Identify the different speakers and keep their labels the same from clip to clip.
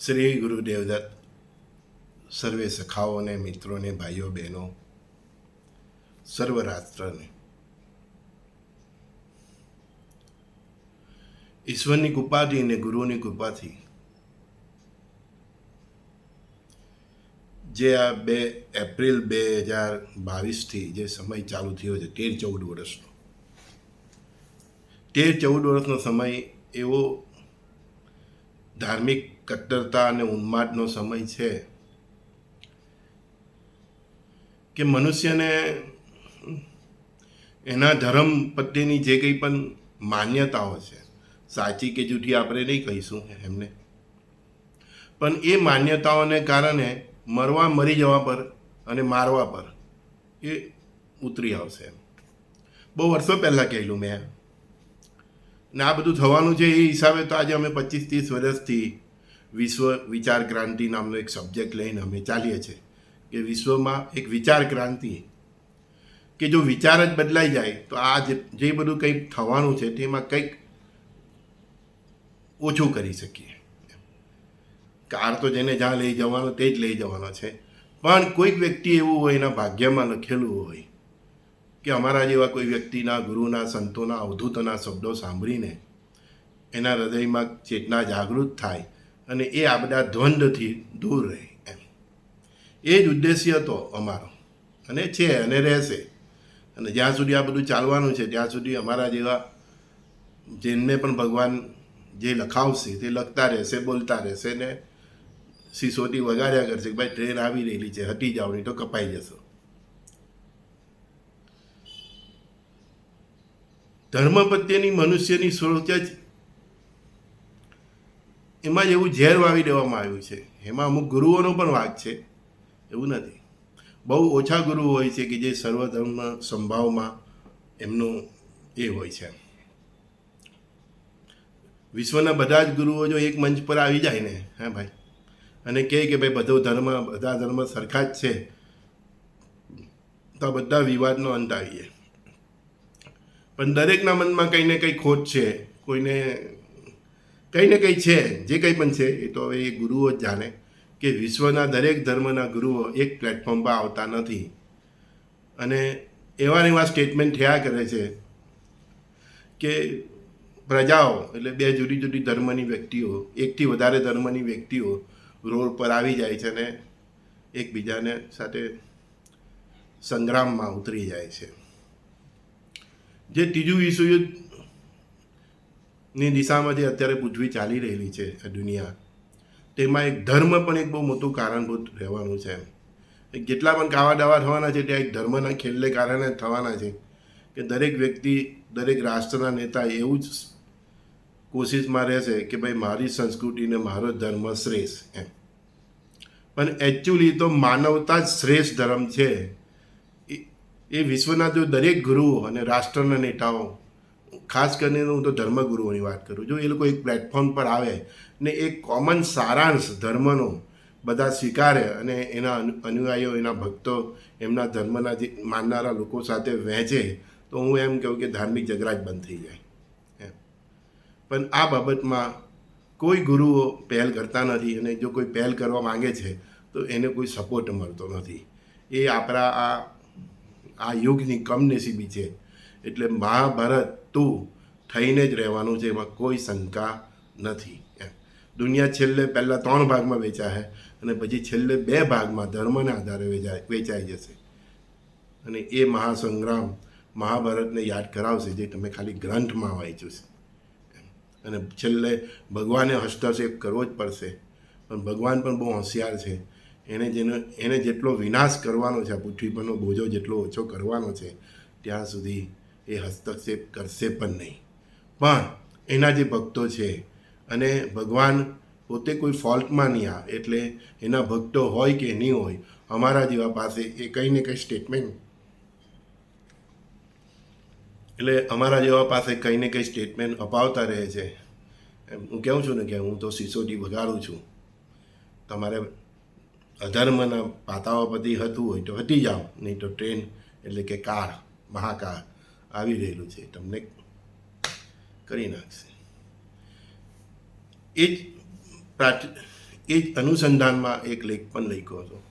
Speaker 1: શ્રી ગુરુદેવદત્ત સર્વે સખાઓને, મિત્રોને, ભાઈઓ, બહેનો સર્વ રાષ્ટ્રને ઈશ્વરની કૃપાથી અને ગુરુની કૃપાથી જે આ બે એપ્રિલ બે હજાર બાવીસથી જે સમય ચાલુ થયો છે, તેર ચૌદ વર્ષનો. તેર ચૌદ વર્ષનો સમય એવો ધાર્મિક કટ્ટરતા અને ઉન્માદનો સમય છે કે મનુષ્યને એના ધર્મ પ્રત્યેની જે કંઈ પણ માન્યતાઓ છે, સાચી કે જૂઠી આપણે નહીં કહીશું એમને. પણ એ માન્યતાઓને કારણે મરવા મરી જવા પર અને મારવા પર એ ઉતરી આવશે બહુ વર્ષો પહેલાં કહેલું મેં. ને આ બધું થવાનું છે એ હિસાબે તો આજે અમે પચીસ, ત્રીસ વર્ષથી વિશ્વ વિચાર ક્રાંતિ નામનો એક સબ્જેક્ટ લઈને અમે ચાલીએ છીએ કે વિશ્વમાં એક વિચાર ક્રાંતિ કે જો વિચાર જ બદલાઈ જાય, તો આ જે બધું કંઈક થવાનું છે, તેમાં કંઈક ઓછું કરી શકીએ. કાર તો જેને જ્યાં લઈ જવાનો, તે જ લઈ જવાનો છે. પણ કોઈક વ્યક્તિ એવું હોય, એના ભાગ્યમાં લખેલું હોય, કે અમારા જેવા કોઈ વ્યક્તિના, ગુરુના, સંતોના, અવધૂતોના શબ્દો સાંભળીને એના હૃદયમાં ચેતના જાગૃત થાય અને એ આ બધા દ્વંદ્વથી દૂર રહે એમ. એ જ ઉદ્દેશ્ય હતો અમારો. અને છે, અને રહેશે. અને જ્યાં સુધી આ બધું ચાલવાનું છે, ત્યાં સુધી અમારા જેવા જેમને પણ ભગવાન જે લખાવશે, તે લખતા રહેશે, બોલતા રહેશે ને સિસોટી વગાડ્યા કરશે કે ભાઈ ટ્રેન આવી રહેલી છે, હટી જાઓ, નહીં તો કપાઈ જશો. ધર્મ પ્રત્યેની મનુષ્યની સોચ જ એમાં જ એવું ઝેર વાવી દેવામાં આવ્યું છે. એમાં અમુક ગુરુઓનો પણ વાત છે. એવું નથી. બહુ ઓછા ગુરુ હોય છે કે જે સર્વધર્મ સંભાવમાં એમનું એ હોય છે. વિશ્વના બધા જ ગુરુઓ જો એક મંચ પર આવી જાય ને, હા ભાઈ, અને કહે કે ભાઈ બધો ધર્મ, બધા ધર્મ સરખા જ છે, તો બધા વિવાદનો અંત આવીએ. પણ દરેકના મનમાં કંઈ ને કંઈ ખોટ છે. કોઈને કંઈ ને કંઈ છે, જે કંઈ પણ છે, એ તો હવે એ ગુરુઓ જ જાણે કે વિશ્વના દરેક ધર્મના ગુરુઓ એક પ્લેટફોર્મ પર આવતા નથી. અને એવા ને એવા સ્ટેટમેન્ટ થયા કરે છે કે પ્રજાઓ, એટલે બે જુદી જુદી ધર્મની વ્યક્તિઓ, એકથી વધારે ધર્મની વ્યક્તિઓ રોડ પર આવી જાય છે અને એકબીજાને સાથે સંગ્રામમાં ઉતરી જાય છે. જે ત્રીજું વિશ્વયુદ્ધ ની દિશામાં જે અત્યારે પૃથ્વી ચાલી રહેલી છે દુનિયા, તેમાં એક ધર્મ પણ એક બહુ મોટું કારણભૂત રહેવાનું છે એમ. જેટલા પણ કાવા દાવા થવાના છે, ત્યાં એક ધર્મના ખેલને કારણે થવાના છે કે દરેક વ્યક્તિ, દરેક રાષ્ટ્રના નેતા એવું જ કોશિશમાં રહેશે કે ભાઈ મારી સંસ્કૃતિને મારો ધર્મ શ્રેષ્ઠ એમ. પણ એકચ્યુઅલી તો માનવતા જ શ્રેષ્ઠ ધર્મ છે. એ- વિશ્વના જો દરેક ગુરુઓ અને રાષ્ટ્રના નેતાઓ ખાસ કરીને હું તો ધર્મગુરુઓની વાત કરું છું. એ લોકો એક પ્લેટફોર્મ પર આવે ને એક કોમન સારાંશ ધર્મનો બધા સ્વીકારે અને એના અનુયાયીઓ, એના ભક્તો એમના ધર્મના જે માનનારા લોકો સાથે વહેંચે તો હું એમ કહું કે ધાર્મિક ઝઘડા જ બંધ થઈ જાય. એમ. પણ આ બાબતમાં કોઈ ગુરુઓ પહેલ કરતા નથી અને જો કોઈ પહેલ કરવા માંગે છે તો એને કોઈ સપોર્ટ મળતો નથી. એ આપણા આ આ યુગની કમનસીબી છે. એટલે મહાભારત તું થઈને જ રહેવાનું છે એમાં કોઈ શંકા નથી દુનિયા છેલ્લે પહેલાં ત્રણ ભાગમાં વેચાય અને પછી છેલ્લે બે ભાગમાં ધર્મને આધારે વેચાય, વેચાઈ જશે. અને એ મહાસંગ્રામ મહાભારતને યાદ કરાવશે જે તમે ખાલી ગ્રંથમાં વાંચ્યું છે અને છેલ્લે ભગવાને હસ્તક્ષેપ કરવો જ પડશે, પણ ભગવાન પણ બહુ હોશિયાર છે. એને જેનો, એને જેટલો વિનાશ કરવાનો છે, આ પૃથ્વી પરનો બોજો જેટલો ઓછો કરવાનો છે, ત્યાં સુધી એ હસ્તક્ષેપ કરશે પણ નહીં. પણ એના જે ભક્તો છે અને ભગવાન પોતે કોઈ ફોલ્ટમાં નહીં આવે, એટલે એના ભક્તો હોય કે નહીં હોય, અમારા જેવા પાસે એ કંઈ ને કંઈ સ્ટેટમેન્ટ એટલે અમારા જેવા પાસે કંઈ ને કંઈ સ્ટેટમેન્ટ અપાવતા રહે છે. એમ હું કહું છું ને કે હું તો સિસોટી વગાડું છું. તમારે અધર્મના પાતાઓ પરથી હતું હોય તો હટી જાઓ, નહીં તો ટ્રેન એટલે કે કાર, મહાકાર. આવી રહેલું છે. તમને કરી નાખશે. એ જ પ્રાચ, એ જ અનુસંધાનમાં એક લેખ પણ લખ્યો હતો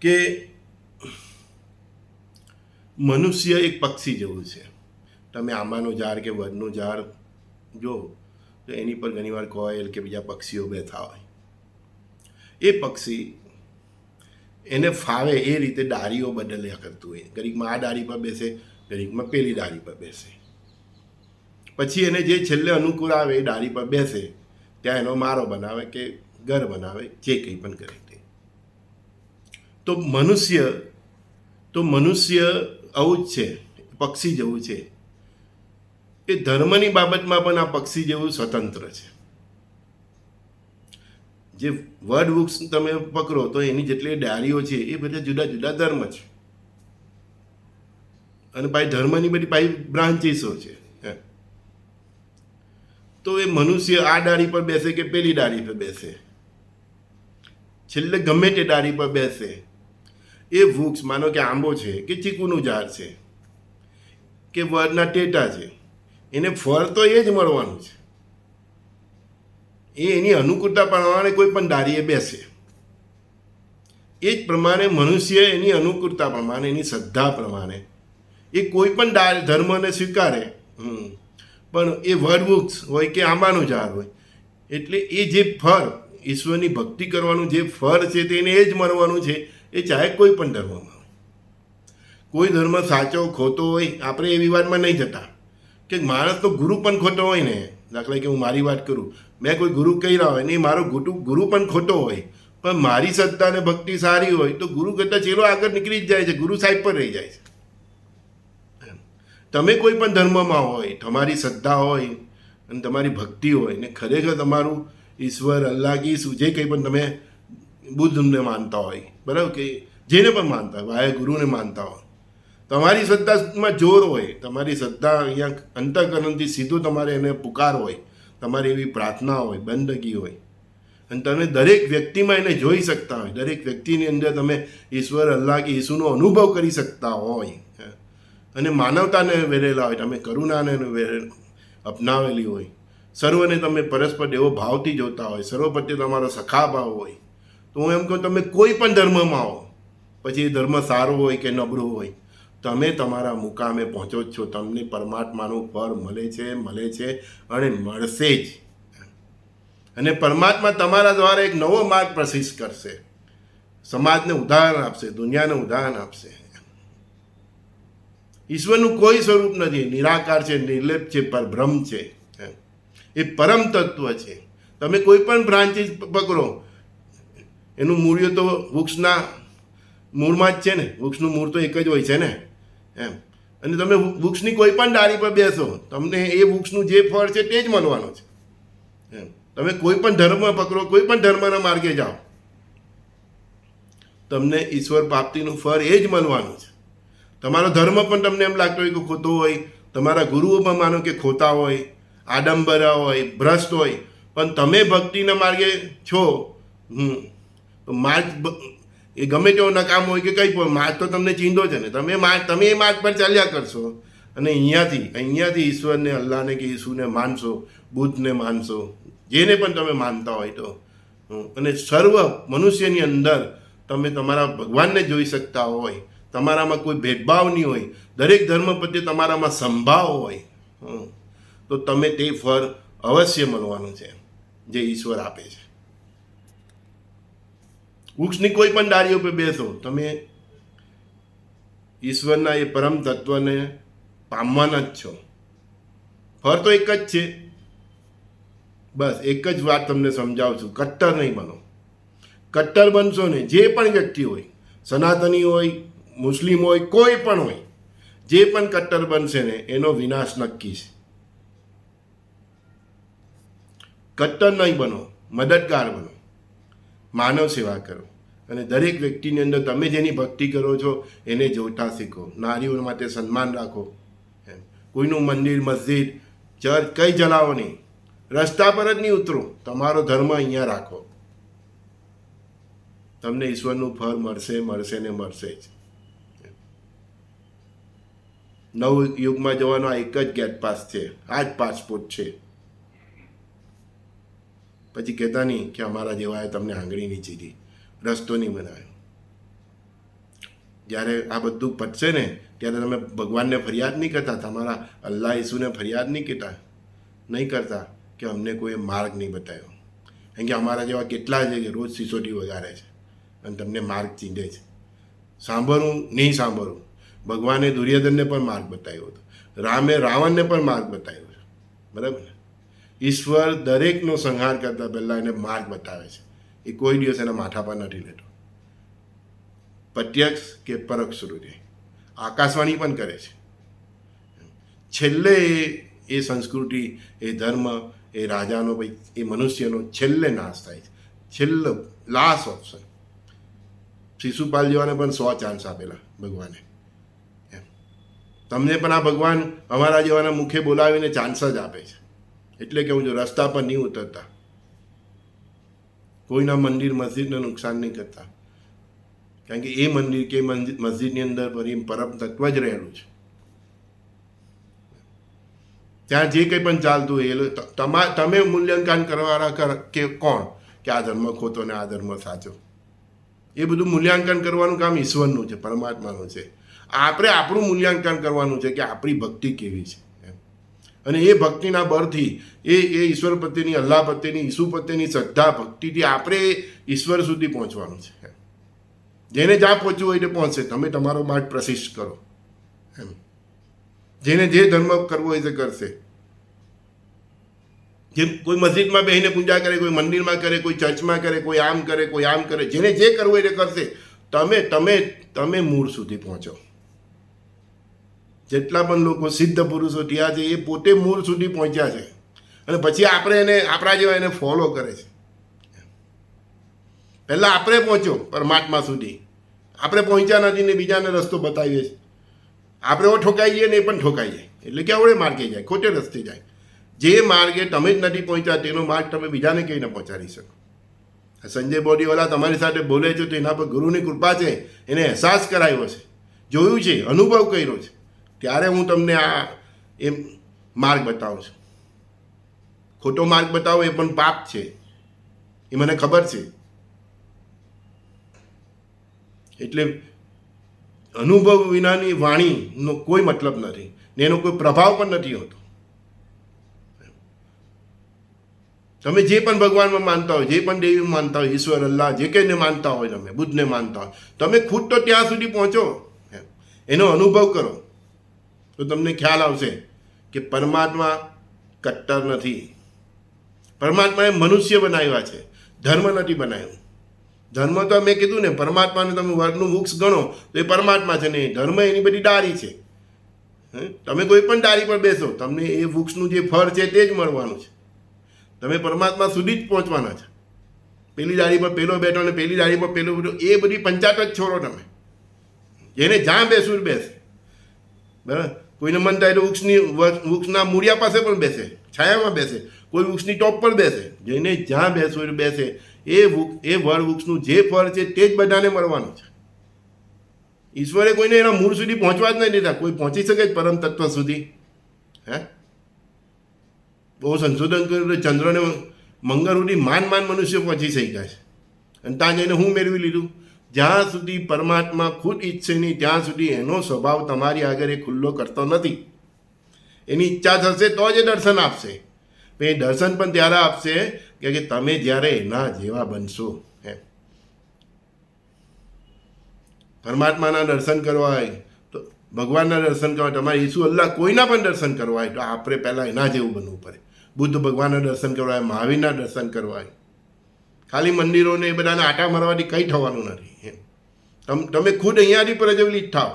Speaker 1: કે મનુષ્ય એક પક્ષી જેવું છે. તમે આંબાનું ઝાડ કે વડનું ઝાડ જો, તો એની પર ઘણીવાર કોયલ કે બીજા પક્ષીઓ બેઠા હોય. એ પક્ષી એને ફાવે એ રીતે ડાળીઓ બદલ્યા કરતું હોય. ઘડીકમાં આ ડાળી પર બેસે ઘડીકમાં પેલી ડાળી પર બેસે. પછી એને જે છેલ્લે અનુકૂળ આવે એ ડાળી પર બેસે, ત્યાં એનો મારો બનાવે કે ઘર બનાવે, જે કંઈ પણ કરે તે. તો મનુષ્ય તો મનુષ્ય આવું જ છે, પક્ષી જેવું છે. એ ધર્મની બાબતમાં પણ આ પક્ષી જેવું સ્વતંત્ર છે. જે વડ વૃક્ષ તમે પકડો તો એની જેટલી ડાળીઓ છે એ બધા જુદા જુદા ધર્મ છે. અને ભાઈ ધર્મની બધી ભાઈ બ્રાન્ચીસો છે. તો એ મનુષ્ય આ ડાળી પર બેસે કે પેલી ડાળી પર બેસે? છેલ્લે ગમે તે ડાળી પર બેસે. એ વૃક્ષ માનો કે આંબો છે કે ચીકુનું ઝાડ છે કે વડના ટેટા છે. એને ફળ તો એ જ મળવાનું છે. એ એની અનુકૂળતા પ્રમાણે કોઈ પણ દારીએ બેસે. એ જ પ્રમાણે મનુષ્ય એની અનુકૂળતા પ્રમાણે, એની શ્રદ્ધા પ્રમાણે. એ કોઈ પણ ધર્મને સ્વીકારે. પણ એ વડવૃક્ષ હોય કે આંબાનું ઝાડ હોય, એટલે એ જે ફળ, ઈશ્વરની ભક્તિ કરવાનું જે ફળ છે તેને એ જ મળવાનું છે, એ ચાહે કોઈ પણ ધર્મમાં કોઈ ધર્મ સાચો ખોટો હોય, આપણે એ વિવાદમાં નહીં જતા. કે માણસનો ગુરુ પણ ખોટો હોય ને. દાખલા કે હું મારી વાત કરું. મેં કોઈ ગુરુ કહી રહ્યા હોય ને મારો ગુરુ ગુરુ પણ ખોટો હોય. પણ મારી શ્રદ્ધા અને ભક્તિ સારી હોય, તો ગુરુ કરતાં ચેલો આગળ નીકળી જ જાય છે. ગુરુ સાહેબ પર રહી જાય છે. તમે કોઈ પણ ધર્મમાં હોય, તમારી શ્રદ્ધા હોય, અને તમારી ભક્તિ હોય, ને ખરેખર તમારું ઈશ્વર, અલ્લાહ કી જે કંઈ પણ તમે બુદ્ધને માનતા હોય, બરાબર? કે જેને પણ માનતા હોય, વાયા ગુરુને માનતા હોય. તમારી શ્રદ્ધામાં જોર હોય, તમારી શ્રદ્ધા અહીંયા અંતઃકરણથી સીધું તમારે એને પુકાર હોય, તમારી એવી પ્રાર્થના હોય, બંદગી હોય. અને તમે દરેક વ્યક્તિમાં એને જોઈ શકતા હોય, દરેક વ્યક્તિની અંદર તમે ઈશ્વર, અલ્લાહ કે ઈસુનો અનુભવ કરી શકતા હોય. અને માનવતાને વેરેલા હોય, તમે કરુણાને અપનાવેલી હોય. સર્વને તમે પરસ્પર એવો ભાવથી જોતા હોય સર્વ પ્રત્યે તમારો સખા ભાવ હોય. તો હું એમ કહું, તમે કોઈ પણ ધર્મમાં આવો, પછી એ ધર્મ સારો હોય કે નબળો હોય. તમે તમારા મુકામે પહોંચો છો. તમને પરમાત્માનું ફળ મળે છે મળે છે અને મળશે જ. અને પરમાત્મા તમારા દ્વારા એક નવો માર્ગ પ્રશિષ્ટ કરશે. સમાજને ઉદાહરણ આપશે, દુનિયાને ઉદાહરણ આપશે. ઈશ્વરનું કોઈ સ્વરૂપ નથી. નિરાકાર છે, નિર્લેપ છે પરબ્રહ્મ છે. એ પરમ તત્વ છે. તમે કોઈ પણ બ્રાન્ચીસ પકડો. એનું મૂળ્ય તો વૃક્ષના મૂળમાં જ છે ને. વૃક્ષનું મૂળ તો એક જ હોય છે ને. એમ. અને તમે વૃક્ષની કોઈ પણ ડાળી પર બેસો, તમને એ વૃક્ષનું જે ફળ છે તે જ મળવાનું છે. એમ. તમે કોઈ પણ ધર્મ પકડો, કોઈ પણ ધર્મના માર્ગે જાઓ, તમને ઈશ્વર પ્રાપ્તિનું ફળ એ જ મળવાનું છે. તમારો ધર્મ પણ તમને એમ લાગતો હોય કે ખોટો હોય, તમારા ગુરુઓ પણ માનો કે ખોટા હોય, આડંબરા હોય, ભ્રષ્ટ હોય, પણ તમે ભક્તિના માર્ગે છો, હમ માર્ગ એ ગમે તેવો નકામ હોય કે કંઈ પણ માર્ગ તો તમને ચીંધો છે ને. તમે માર્ગ તમે એ માર્ગ પર ચાલ્યા કરશો. અને અહીંયાથી અહીંયાથી ઈશ્વરને, અલ્લાહને કે ઈસુને માનશો, બુદ્ધને માનશો, જેને પણ તમે માનતા હોય તો. અને સર્વ મનુષ્યની અંદર તમે તમારા ભગવાનને જોઈ શકતા હોય, તમારામાં કોઈ ભેદભાવ નહીં હોય, દરેક ધર્મ પ્રત્યે તમારામાં સંભાવ હોય. તો તમે તે ફળ અવશ્ય મળવાનું છે, જે ઈશ્વર આપે છે. વૃક્ષની કોઈ પણ ડાળીઓ પર બેસો, તમે ઈશ્વરના એ પરમ તત્વને પામવાના જ છો. ફર તો એક જ છે. બસ એક જ વાત તમને સમજાવું છું. કટ્ટર નહીં બનો. કટ્ટર બનશો ને જે પણ વ્યક્તિ હોય, સનાતની હોય, મુસ્લિમ હોય, કોઈ પણ હોય, જે પણ કટ્ટર બનશે ને, એનો વિનાશ નક્કી છે. કટ્ટર નહીં બનો. મદદગાર બનો. માનવ સેવા કરો. અને દરેક વ્યક્તિની અંદર તમે જેની ભક્તિ કરો છો, એને જોતા શીખો. નારીઓ માટે સન્માન રાખો. એમ. કોઈનું મંદિર, મસ્જિદ, ચર્ચ કંઈ જલાવો નહીં. રસ્તા પર જ નહીં ઉતરો. તમારો ધર્મ અહીંયા રાખો. તમને ઈશ્વરનું ફળ મળશે મળશે ને મળશે જ. નવ યુગમાં જવાનો આ એક જ ગેટ પાસ છે. આ જ પાસપોર્ટ છે. પછી કહેતા નહીં કે અમારા જેવાએ તમને આંગળી નહીં ચીરી. રસ્તો નહીં બનાવ્યો. જ્યારે આ બધું પટશે ને, ત્યારે તમે ભગવાનને ફરિયાદ નહીં કરતા, તમારા અલ્લાહ ઈસુને ફરિયાદ નહીં કહેતા, નહીં કરતા કે અમને કોઈ માર્ગ નહીં બતાવ્યો. કારણ કે અમારા જેવા કેટલા છે કે રોજ સિસોટી વગાડે છે અને તમને માર્ગ ચીંધે છે. સાંભળવું નહીં સાંભળવું ભગવાને દુર્યોધનને પણ માર્ગ બતાવ્યો હતો. રામે રાવણને પણ માર્ગ બતાવ્યો છે. બરાબર ઈશ્વર દરેકનો સંહાર કરતાં પહેલાં એને માર્ગ બતાવે છે. એ કોઈ દિવસ એના માથા પર નથી લેતો. પ્રત્યક્ષ કે પરોક્ષ રૂપે આકાશવાણી પણ કરે છે. છેલ્લે એ સંસ્કૃતિ, એ ધર્મ, એ રાજાનો ભાઈ, એ મનુષ્યનો છેલ્લે નાશ થાય છે. છેલ્લો લાસ્ટ ઓપ્શન શિશુપાલ જેવાને પણ સો ચાન્સ આપેલા ભગવાને. તમને પણ આ ભગવાન અમારા જેવાના મુખે બોલાવીને ચાન્સ જ આપે છે. એટલે કેવું જો રસ્તા પર નહીં ઉતરતા. કોઈના મંદિર મસ્જિદને નુકસાન નહીં કરતા. કારણ કે એ મંદિર કે મસ્જિદની અંદર ફરી પરમ તત્વ જ રહેલું છે. ત્યાં જે કંઈ પણ ચાલતું હોય એ તમા, તમે મૂલ્યાંકન કરવાના કર, કે કોણ? કે આ ધર્મ ખોટો ને આ ધર્મ સાચો. એ બધું મૂલ્યાંકન કરવાનું કામ ઈશ્વરનું છે, પરમાત્માનું છે. આપણે આપણું મૂલ્યાંકન કરવાનું છે કે આપણી ભક્તિ કેવી છે. અને એ ભક્તિના બળથી એ એ ઈશ્વર પ્રત્યેની, અલ્લાહ પ્રત્યેની, ઈસુ પ્રત્યેની શ્રદ્ધા, ભક્તિથી આપણે ઈશ્વર સુધી પહોંચવાનું છે. જેને જ્યાં પહોંચવું હોય તે પહોંચશે. તમે તમારો માર્ગ પ્રશિષ્ટ કરો. એમ. જેને જે ધર્મ કરવો હોય તે કરશે. જેમ કોઈ મસ્જિદમાં બેસીને પૂજા કરે, કોઈ મંદિરમાં કરે, કોઈ ચર્ચમાં કરે, કોઈ આમ કરે, કોઈ આમ કરે, જેને જે કરવું હોય તે કરશે. તમે તમે તમે મૂળ સુધી પહોંચો. જેટલા પણ લોકો સિદ્ધ પુરુષો થયા છે, એ પોતે મૂળ સુધી પહોંચ્યા છે. અને પછી આપણે એને, આપણા જેવા એને ફોલો કરે છે. પહેલાં આપણે પહોંચ્યો પરમાત્મા સુધી. આપણે પહોંચ્યા નથી ને બીજાને રસ્તો બતાવીએ છીએ. આપણે એવો ઠોકાઈ જઈએ ને એ પણ ઠોકાઈ જાય. એટલે કે આવડે માર્ગે જાય, ખોટે રસ્તે જાય. જે માર્ગે તમે જ નથી પહોંચ્યા, તેનો માર્ગ તમે બીજાને કઈને પહોંચાડી શકો? સંજય બોડીવાલા તમારી સાથે બોલે છે તો એના પર ગુરુની કૃપા છે. એને અહેસાસ કરાયો છે. જોયું છે, અનુભવ કર્યો છે. ત્યારે હું તમને આ એ માર્ગ બતાવું છું. ખોટો માર્ગ બતાવો એ પણ પાપ છે. એ મને ખબર છે. એટલે અનુભવ વિનાની વાણીનો કોઈ મતલબ નથી ને એનો કોઈ પ્રભાવ પણ નથી હોતો. તમે જે પણ ભગવાનમાં માનતા હોય, જે પણ દેવી માનતા હોય, ઈશ્વર, અલ્લાહ, જે કંઈને માનતા હોય તમે, બુદ્ધને માનતા હોય, તમે ખુદ તો ત્યાં સુધી પહોંચો. એનો અનુભવ કરો. તો તમને ખ્યાલ આવશે કે પરમાત્મા કટ્ટર નથી. પરમાત્માએ મનુષ્ય બનાવ્યા છે. ધર્મ નથી બનાવ્યું. ધર્મ તો મેં કીધું ને, પરમાત્માને તમે વર્ગનું વૃક્ષ ગણો, તો એ પરમાત્મા છે ને ધર્મ એની બધી ડારી છે? તમે કોઈ પણ ડાળી પર બેસો, તમને એ વૃક્ષનું જે ફળ છે તે જ મળવાનું છે. તમે પરમાત્મા સુધી જ પહોંચવાના છે. પેલી ડાળી પર પેલો બેઠો ને પેલી ડાળી પર પેલો બેઠો એ બધી પંચાયત જ છોડો તમે. જેને જ્યાં બેસવું એ બેસે. બરાબર? કોઈને મન થાય તો વૃક્ષની વૃક્ષના મૂળિયા પાસે પણ બેસે, છાયામાં બેસે, કોઈ વૃક્ષની ટોપ પર બેસે, જઈને જ્યાં બેસવું એ બેસે. એ એ વડ વૃક્ષનું જે ફળ છે તે જ બધાને મળવાનું છે. ઈશ્વરે કોઈને એના મૂળ સુધી પહોંચવા જ નહીં દીધા. કોઈ પહોંચી શકે જ પરમ તત્વ સુધી. હે? બહુ સંશોધન કર્યું તો ચંદ્રને મંગળ સુધી માન માન મનુષ્ય પહોંચી શક્યા છે. અને ત્યાં જઈને હું મેળવી લીધું? જ્યાં સુધી પરમાત્મા ખુદ ઈચ્છે નહીં, ત્યાં સુધી એનો સ્વભાવ તમારી આગળ એ ખુલ્લો કરતો નથી. એની ઈચ્છા થશે તો જ એ દર્શન આપશે. એ દર્શન પણ ત્યારે આપશે કે તમે જ્યારે એના જેવા બનશો, એમ. પરમાત્માના દર્શન કરવા હોય તો ભગવાનના દર્શન કરવા તમારે ઈસુ અલ્લાહ કોઈના પણ દર્શન કરવા હોય તો આપણે પહેલાં એના જેવું બનવું પડે. બુદ્ધ ભગવાનના દર્શન કરવા હોય મહાવીરના દર્શન કરવા હોય ખાલી મંદિરોને એ બધાને આટા મારવાથી કંઈ થવાનું નથી, એમ. તમ, તમે ખુદ અહીંયાથી પ્રજ્વલિત થાવ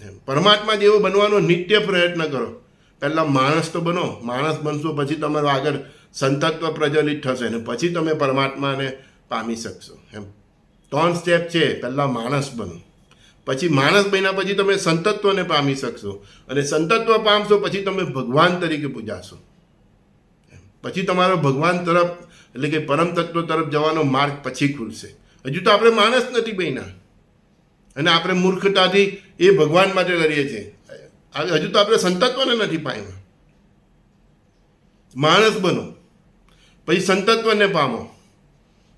Speaker 1: એમ. પરમાત્મા જેવો બનવાનો નિત્ય પ્રયત્ન કરો. પહેલાં માણસ તો બનો, માણસ બનશો પછી તમારો આગળ સંતત્વ પ્રજ્વલિત થશે ને પછી તમે પરમાત્માને પામી શકશો, એમ. ત્રણ સ્ટેપ છે, પહેલાં માણસ બનો. પછી માણસ બન્યા પછી તમે સંતત્વને પામી શકશો અને સંતત્વ પામશો પછી તમે ભગવાન તરીકે પૂજાશો. પછી તમારો ભગવાન તરફ એટલે કે પરમ તત્વ તરફ જવાનો માર્ગ પછી ખુલશે. હજુ તો આપણે માણસ નથી બન્યા. અને આપણે મૂર્ખતાથી એ ભગવાન માટે લડીએ છીએ. હજુ તો આપણે સંતત્વને નથી પામ્યા. માણસ બનો, પછી સંતત્વને પામો.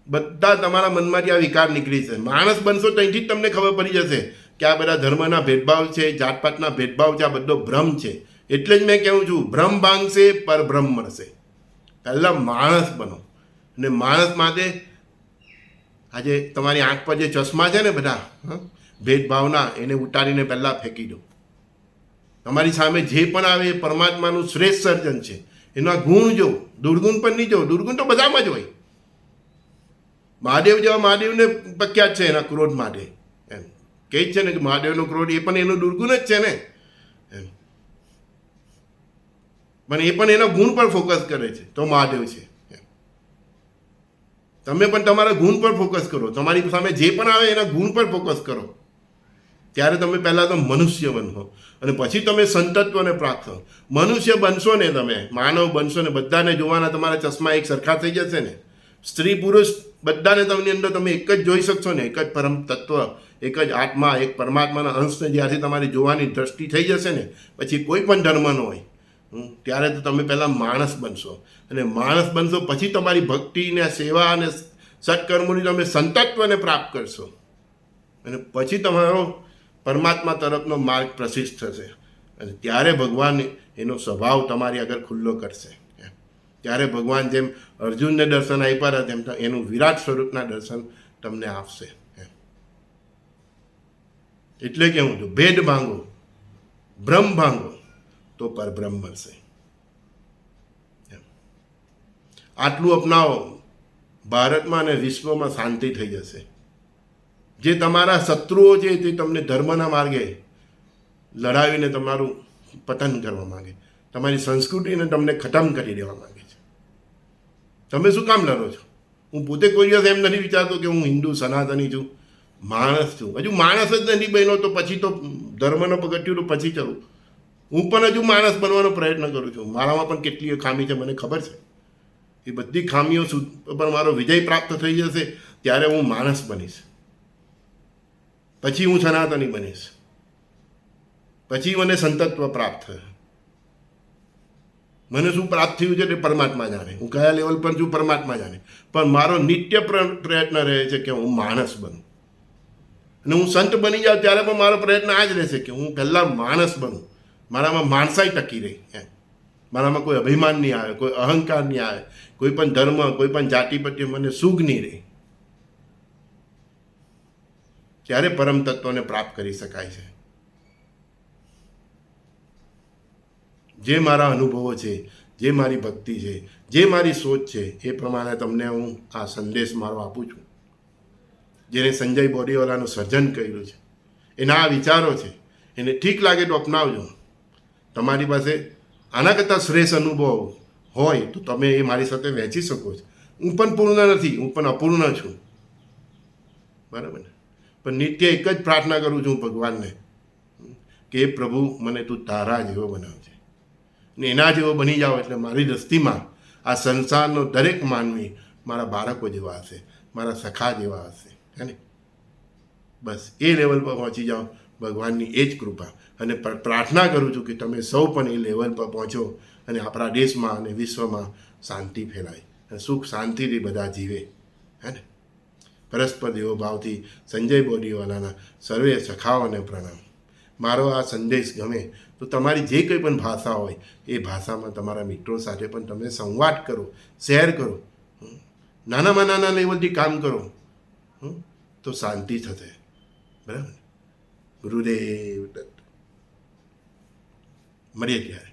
Speaker 1: બધા તમારા મનમાંથી આ વિકાર નીકળી છે માણસ બનશો ત્યાંથી જ તમને ખબર પડી જશે કે આ બધા ધર્મના ભેદભાવ છે, જાતપાતના ભેદભાવ છે, આ બધો ભ્રમ છે. એટલે જ મેં કહું છું, ભ્રમ ભાંગશે, પર ભ્રમ મળશે. પહેલાં માણસ બનો. અને માણસ માટે આજે તમારી આંખ પર જે ચશ્મા છે ને બધા ભેદભાવના, એને ઉતારીને પહેલાં ફેંકી દો. તમારી સામે જે પણ આવે એ પરમાત્માનું શ્રેષ્ઠ સર્જન છે. એના ગુણ જો, દુર્ગુણ પણ નહીં જો, દુર્ગુણ તો બધામાં જ હોય. મહાદેવ જેવા મહાદેવને પ્રખ્યાત છે એના ક્રોધ માટે. એમ કહે છે ને કે મહાદેવનો ક્રોધ એ પણ એનું દુર્ગુણ જ છે ને. એમ. પણ એ પણ એના ગુણ પર ફોકસ કરે છે. તો મહાદેવ છે. તમે પણ તમારા ગુણ પર ફોકસ કરો. તમારી સામે જે પણ આવે એના ગુણ પર ફોકસ કરો. ત્યારે તમે પહેલાં તો મનુષ્ય બનશો. અને પછી તમે સંતત્વને પ્રાપ્ત મનુષ્ય બનશો ને તમે. માનવ બનશો ને. બધાને જોવાના તમારા ચશ્મા એક સરખા થઈ જશે ને. સ્ત્રી પુરુષ બધાને તમને અંદર તમે એક જ જોઈ શકશો ને. એક જ પરમ તત્વ, એક જ આત્મા, એક પરમાત્માના અંશને જ્યારથી તમારી જોવાની દ્રષ્ટિ થઈ જશે ને. પછી કોઈ પણ ધર્મનો હોય. ત્યારે તો તમે પહેલાં માણસ બનશો અને માણસ બનશો પછી તમારી ભક્તિને, સેવા અને સત્કર્મોની તમે સંતત્વને પ્રાપ્ત કરશો અને પછી તમારો પરમાત્મા તરફનો માર્ગ પ્રસિદ્ધ થશે અને ત્યારે ભગવાન એનો સ્વભાવ તમારી આગળ ખુલ્લો કરશે. ત્યારે ભગવાન જેમ અર્જુનને દર્શન આપ્યા હતા, તેમ એનું વિરાટ સ્વરૂપના દર્શન તમને આપશે. એટલે કેવું છું ભેદ ભાંગો ભ્રમ ભાંગો તો પરબ્રહ્મ મળશે. આટલું અપનાવો, ભારતમાં અને વિશ્વમાં શાંતિ થઈ જશે. જે તમારા શત્રુઓ છે તે તમને ધર્મના માર્ગે લડાવીને તમારું પતન કરવા માંગે. તમારી સંસ્કૃતિને તમને ખતમ કરી દેવા માંગે છે. તમે શું કામ લડો છો? હું પોતે કોઈ દિવસ એમ નથી વિચારતો કે હું હિન્દુ, સનાતની છું, માણસ છું. હજુ માણસ જ નથી બન્યો તો પછી તો ધર્મનો પગથિયું તો પછી ચડું હું પણ હજુ માણસ બનવાનો પ્રયત્ન કરું છું. મારામાં પણ કેટલી ખામી છે, મને ખબર છે. એ બધી ખામીઓ પર મારો વિજય પ્રાપ્ત થઈ જશે ત્યારે હું માણસ બનીશ. પછી હું સનાતની બનીશ. પછી મને સંતત્વ પ્રાપ્ત થશે. મને શું પ્રાપ્ત થયું છે તે પરમાત્મા જાણે. હું કયા લેવલ પર છું પરમાત્મા જાણે. પણ મારો નિત્ય પ્રયત્ન રહે છે કે હું માણસ બનું. અને હું સંત બની જાઉં ત્યારે પણ મારો પ્રયત્ન આ જ રહેશે કે હું પહેલાં માણસ બનું. મારામાં માણસાઈ ટકી રહી, એમ. મારામાં કોઈ અભિમાન નહીં આવે, કોઈ અહંકાર નહીં આવે, કોઈ પણ ધર્મ, કોઈ પણ જાતિ પ્રત્યે મને સુગ નહીં રહે. ત્યારે પરમ તત્વને પ્રાપ્ત કરી શકાય છે? જે મારા અનુભવો છે, જે મારી ભક્તિ છે, જે મારી સોચ છે, એ પ્રમાણે તમને હું આ સંદેશ મારો આપું છું. જેને સંજય બોડીવાલાનું સર્જન કર્યું છે. એના આ વિચારો છે. એને ઠીક લાગે તો અપનાવજો. તમારી પાસે આના કરતાં શ્રેષ્ઠ અનુભવ હોય તો તમે એ મારી સાથે વહેંચી શકો છો. હું પણ પૂર્ણ નથી, હું પણ અપૂર્ણ છું. બરાબર ને? પણ નિત્ય એક જ પ્રાર્થના કરું છું ભગવાનને કે પ્રભુ, મને તું તારા જેવો બનાવજે. ને એના જેવો બની જાઓ એટલે મારી દ્રષ્ટિમાં આ સંસારનો દરેક માનવી મારા બાળકો જેવા હશે, મારા સખા જેવા હશે. હે ને? બસ એ લેવલ પર પહોંચી જાઓ. ભગવાનની એ જ કૃપા. અને પ્રાર્થના કરું છું કે તમે સૌ પણ એ લેવલ પર પહોંચો અને આપણા દેશમાં અને વિશ્વમાં શાંતિ ફેલાય અને સુખ શાંતિથી બધા જીવે. હે ને? પરસ્પર દેવો ભાવથી સંજય બોડીવાલાના સર્વે સખાઓને પ્રણામ. મારો આ સંદેશ ગમે તો તમારી જે કંઈ પણ ભાષા હોય, એ ભાષામાં તમારા મિત્રો સાથે પણ તમે સંવાદ કરો, શેર કરો. નાનામાં નાના લેવલથી કામ કરો. તો શાંતિ થશે. બરાબર ગુરુદેવ દત્ત મળીએ ત્યારે